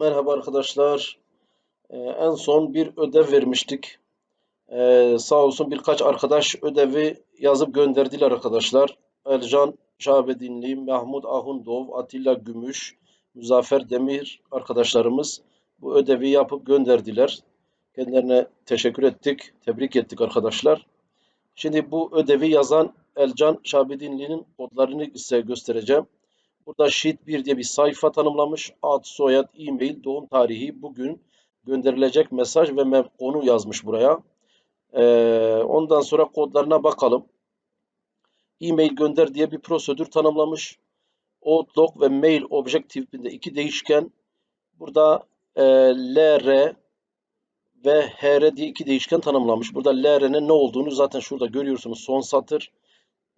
Merhaba arkadaşlar. Ee, en son bir ödev vermiştik. Ee, sağ olsun birkaç arkadaş ödevi yazıp gönderdiler arkadaşlar. Ercan Şahabedinli, Mahmut Ahundov, Atilla Gümüş, Muzaffer Demir arkadaşlarımız bu ödevi yapıp gönderdiler. Kendilerine teşekkür ettik, tebrik ettik arkadaşlar. Şimdi bu ödevi yazan Elcan Şahabedinli'nin kodlarını size göstereceğim. Burada Sheet 1 diye bir sayfa tanımlamış. Ad, soyad, e-mail, doğum tarihi, bugün gönderilecek mesaj ve konu yazmış buraya. Ee, ondan sonra kodlarına bakalım. E-mail gönder diye bir prosedür tanımlamış. Outlook ve mail object tipinde iki değişken. Burada e, LR ve HR diye iki değişken tanımlamış. Burada LR'nin ne olduğunu zaten şurada görüyorsunuz. Son satır.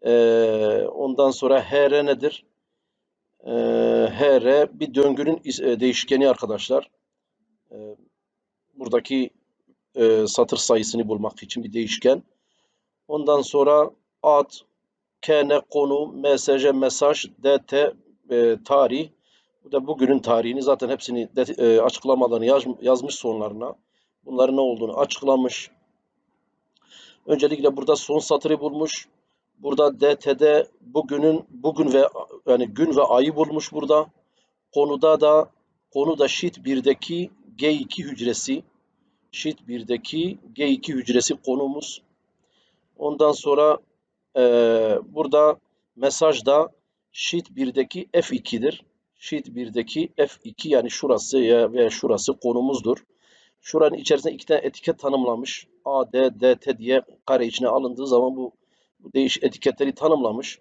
Ee, ondan sonra HR nedir? Ee, HR bir döngünün e, değişkeni arkadaşlar. Ee, buradaki e, satır sayısını bulmak için bir değişken. Ondan sonra ad, kn konu, msj mesaj, dt e, tarih. Bu da bugünün tarihini zaten hepsini de, e, açıklamalarını yaz, yazmış sonlarına. Bunların ne olduğunu açıklamış. Öncelikle burada son satırı bulmuş. Burada DT'de bugünün bugün ve yani gün ve ayı bulmuş burada. Konuda da konu da sheet 1'deki G2 hücresi. Sheet 1'deki G2 hücresi konumuz. Ondan sonra eee, burada mesajda Sheet 1'deki F2'dir. Sheet 1'deki F2 yani şurası ya veya şurası konumuzdur. Şuranın içerisinde iki tane etiket tanımlamış. A, D, DT diye kare içine alındığı zaman bu, bu değiş etiketleri tanımlamış.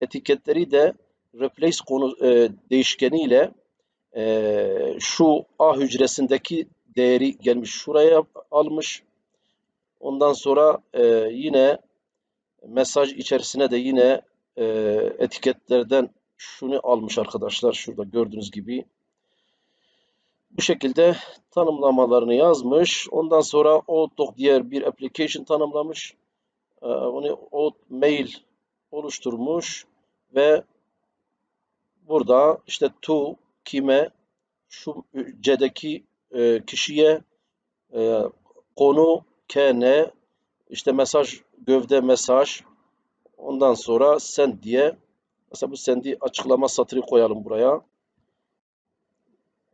Etiketleri de replace konu e, değişkeni ile e, şu A hücresindeki değeri gelmiş şuraya almış. Ondan sonra e, yine mesaj içerisine de yine e, etiketlerden şunu almış arkadaşlar. Şurada gördüğünüz gibi. Bu şekilde tanımlamalarını yazmış. Ondan sonra Outlook diğer bir application tanımlamış. Ee, onu Out mail oluşturmuş ve burada işte to kime şu C'deki e, kişiye e, konu kn işte mesaj gövde mesaj ondan sonra send diye mesela bu sendi açıklama satırı koyalım buraya.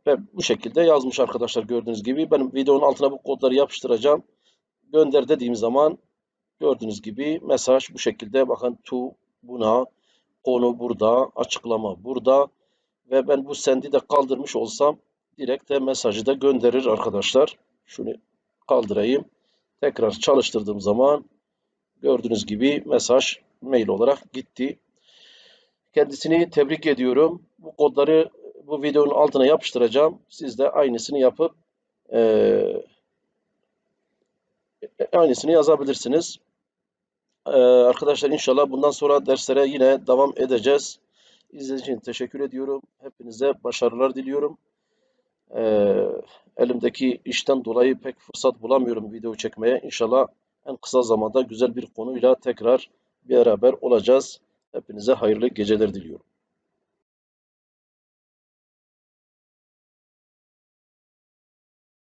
Ve bu şekilde yazmış arkadaşlar gördüğünüz gibi. Ben videonun altına bu kodları yapıştıracağım. Gönder dediğim zaman gördüğünüz gibi mesaj bu şekilde. Bakın to buna konu burada, açıklama burada ve ben bu sendi de kaldırmış olsam direkt de mesajı da gönderir arkadaşlar. Şunu kaldırayım. Tekrar çalıştırdığım zaman gördüğünüz gibi mesaj mail olarak gitti. Kendisini tebrik ediyorum. Bu kodları bu videonun altına yapıştıracağım. Siz de aynısını yapıp eee, aynısını yazabilirsiniz. Eee, arkadaşlar inşallah bundan sonra derslere yine devam edeceğiz. İzlediğiniz için teşekkür ediyorum. Hepinize başarılar diliyorum. Eee, elimdeki işten dolayı pek fırsat bulamıyorum video çekmeye. İnşallah en kısa zamanda güzel bir konuyla tekrar beraber olacağız. Hepinize hayırlı geceler diliyorum.